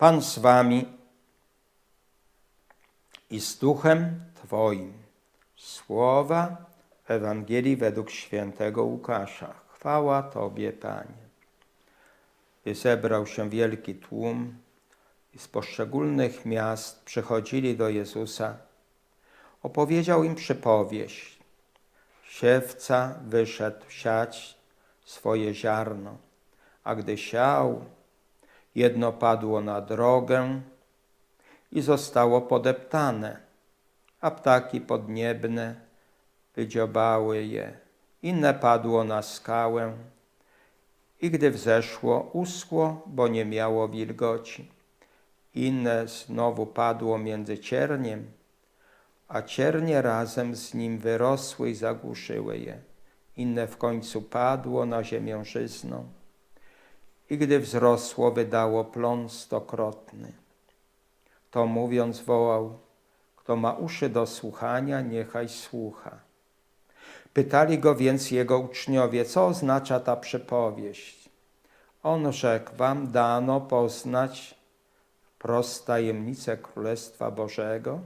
Pan z wami i z duchem Twoim. Słowa Ewangelii według świętego Łukasza. Chwała Tobie, Panie. I zebrał się wielki tłum i z poszczególnych miast przychodzili do Jezusa. Opowiedział im przypowieść. Siewca wyszedł siać swoje ziarno, a gdy siał, jedno padło na drogę i zostało podeptane, a ptaki podniebne wydziobały je. Inne padło na skałę i gdy wzeszło, uschło, bo nie miało wilgoci. Inne znowu padło między cierniem, a ciernie razem z nim wyrosły i zagłuszyły je. Inne w końcu padło na ziemię żyzną i gdy wzrosło, wydało plon stokrotny. To mówiąc wołał, kto ma uszy do słuchania, niechaj słucha. Pytali go więc jego uczniowie, co oznacza ta przypowieść. On rzekł, wam dano poznać wprost tajemnicę Królestwa Bożego,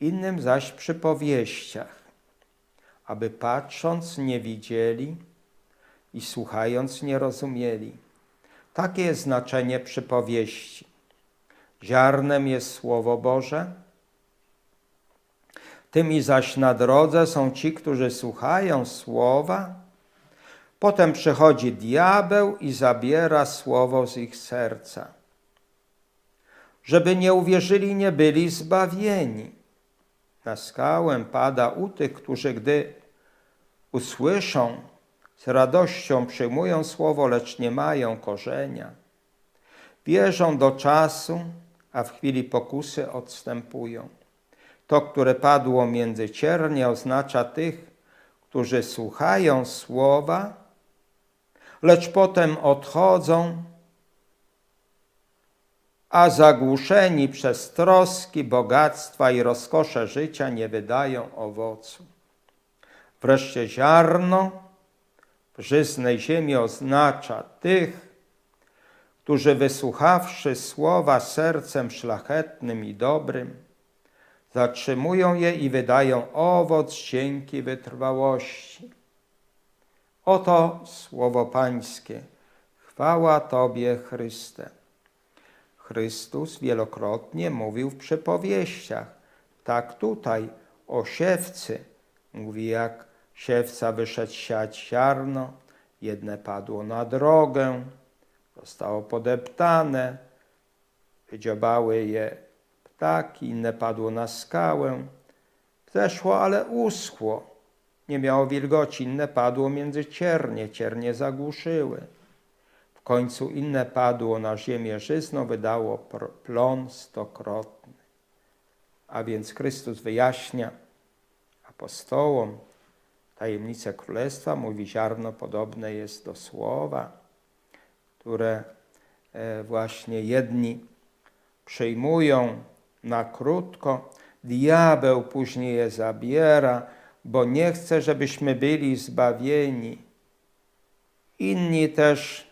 innym zaś przypowieściach, aby patrząc nie widzieli i słuchając nie rozumieli. Takie jest znaczenie przypowieści. Ziarnem jest Słowo Boże, tymi zaś na drodze są ci, którzy słuchają Słowa. Potem przychodzi diabeł i zabiera Słowo z ich serca, żeby nie uwierzyli, nie byli zbawieni. Na skałę pada u tych, którzy gdy usłyszą, z radością przyjmują słowo, lecz nie mają korzenia. Wierzą do czasu, a w chwili pokusy odstępują. To, które padło między ciernie, oznacza tych, którzy słuchają słowa, lecz potem odchodzą, a zagłuszeni przez troski, bogactwa i rozkosze życia nie wydają owocu. Wreszcie ziarno żyznej ziemi oznacza tych, którzy wysłuchawszy słowa sercem szlachetnym i dobrym, zatrzymują je i wydają owoc dzięki wytrwałości. Oto słowo Pańskie. Chwała Tobie, Chryste. Chrystus wielokrotnie mówił w przypowieściach. Tak tutaj o siewcy mówi, jak siewca wyszedł siać ziarno, jedne padło na drogę, zostało podeptane, wydziobały je ptaki, inne padło na skałę. Zeszło, ale uschło. Nie miało wilgoci, inne padło między ciernie, ciernie zagłuszyły. W końcu inne padło na ziemię żyzną, wydało plon stokrotny. A więc Chrystus wyjaśnia apostołom tajemnicę królestwa, mówi ziarno podobne jest do słowa, które e, właśnie jedni przyjmują na krótko, diabeł później je zabiera, bo nie chce, żebyśmy byli zbawieni. Inni też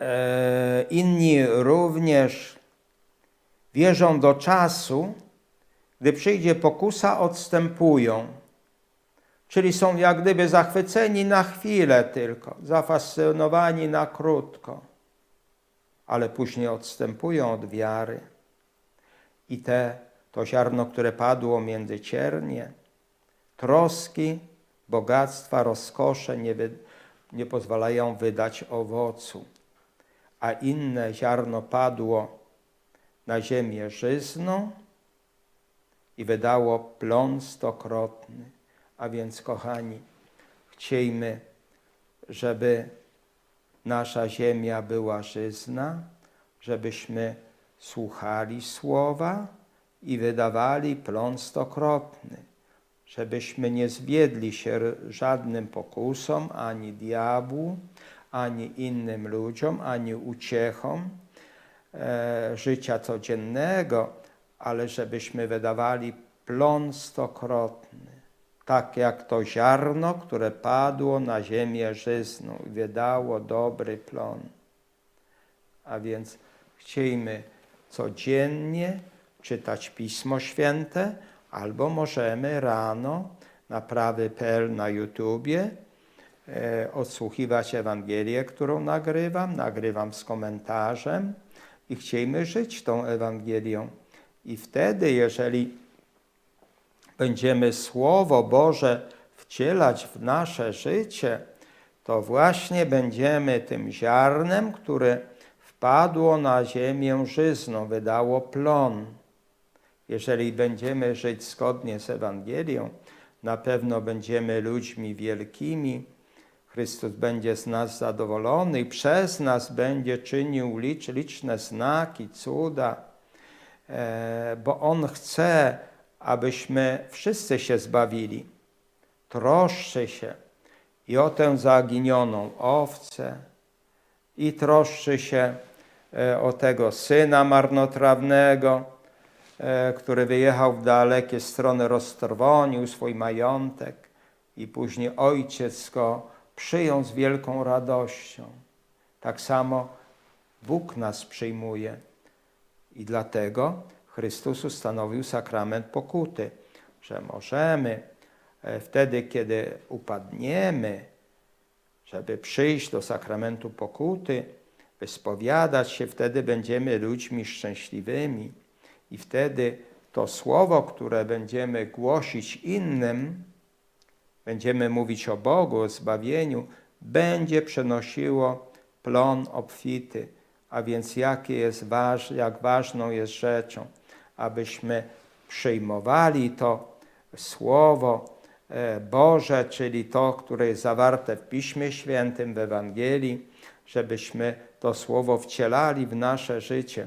e, inni również wierzą do czasu, gdy przyjdzie pokusa, odstępują. Czyli są jak gdyby zachwyceni na chwilę tylko, zafascynowani na krótko, ale później odstępują od wiary. I te, to ziarno, które padło między ciernie, troski, bogactwa, rozkosze nie, wy, nie pozwalają wydać owocu, a inne ziarno padło na ziemię żyzną i wydało plon stokrotny. A więc, kochani, chciejmy, żeby nasza ziemia była żyzna, żebyśmy słuchali słowa i wydawali plon stokrotny, żebyśmy nie zwiedli się żadnym pokusom, ani diabłu, ani innym ludziom, ani uciechom e, życia codziennego, ale żebyśmy wydawali plon stokrotny tak jak to ziarno, które padło na ziemię żyzną i wydało dobry plon. A więc chciejmy codziennie czytać Pismo Święte, albo możemy rano na prawy.pl na YouTubie e, odsłuchiwać Ewangelię, którą nagrywam. Nagrywam z komentarzem i chciejmy żyć tą Ewangelią. I wtedy, jeżeli będziemy Słowo Boże wcielać w nasze życie, to właśnie będziemy tym ziarnem, które wpadło na ziemię żyzną, wydało plon. Jeżeli będziemy żyć zgodnie z Ewangelią, na pewno będziemy ludźmi wielkimi. Chrystus będzie z nas zadowolony i przez nas będzie czynił licz, liczne znaki, cuda, bo On chce, abyśmy wszyscy się zbawili. Troszczy się i o tę zaginioną owcę, i troszczy się e, o tego syna marnotrawnego, e, który wyjechał w dalekie strony, roztrwonił swój majątek i później ojciec go przyjął z wielką radością. Tak samo Bóg nas przyjmuje i dlatego Chrystus ustanowił sakrament pokuty, że możemy e, wtedy, kiedy upadniemy, żeby przyjść do sakramentu pokuty, wyspowiadać się, wtedy będziemy ludźmi szczęśliwymi i wtedy to słowo, które będziemy głosić innym, będziemy mówić o Bogu, o zbawieniu, będzie przenosiło plon obfity. A więc jakie jest waż, jak ważną jest rzeczą, abyśmy przyjmowali to słowo e, Boże, czyli to, które jest zawarte w Piśmie Świętym, w Ewangelii, żebyśmy to słowo wcielali w nasze życie.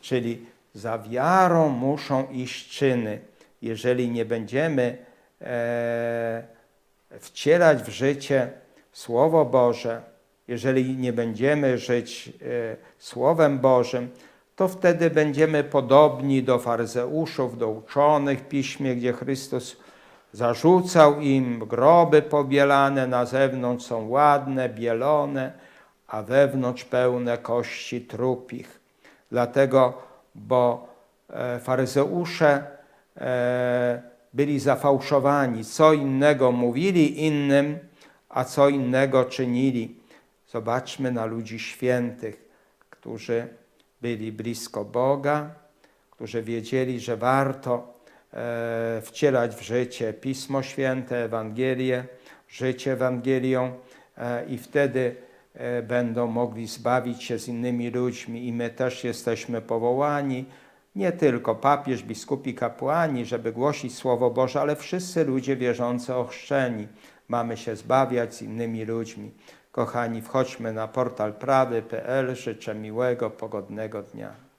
Czyli za wiarą muszą iść czyny. Jeżeli nie będziemy e, wcielać w życie Słowo Boże, jeżeli nie będziemy żyć e, Słowem Bożym, to wtedy będziemy podobni do faryzeuszów, do uczonych w piśmie, gdzie Chrystus zarzucał im groby pobielane, na zewnątrz są ładne, bielone, a wewnątrz pełne kości trupich. Dlatego, bo e, faryzeusze e, byli zafałszowani, co innego mówili innym, a co innego czynili. Zobaczmy na ludzi świętych, którzy byli blisko Boga, którzy wiedzieli, że warto e, wcielać w życie Pismo Święte, Ewangelię, życie Ewangelią e, i wtedy e, będą mogli zbawić się z innymi ludźmi i my też jesteśmy powołani, nie tylko papież, biskupi, kapłani, żeby głosić Słowo Boże, ale wszyscy ludzie wierzący ochrzczeni. Mamy się zbawiać z innymi ludźmi. Kochani, wchodźmy na portal prawy.pl. Życzę miłego, pogodnego dnia.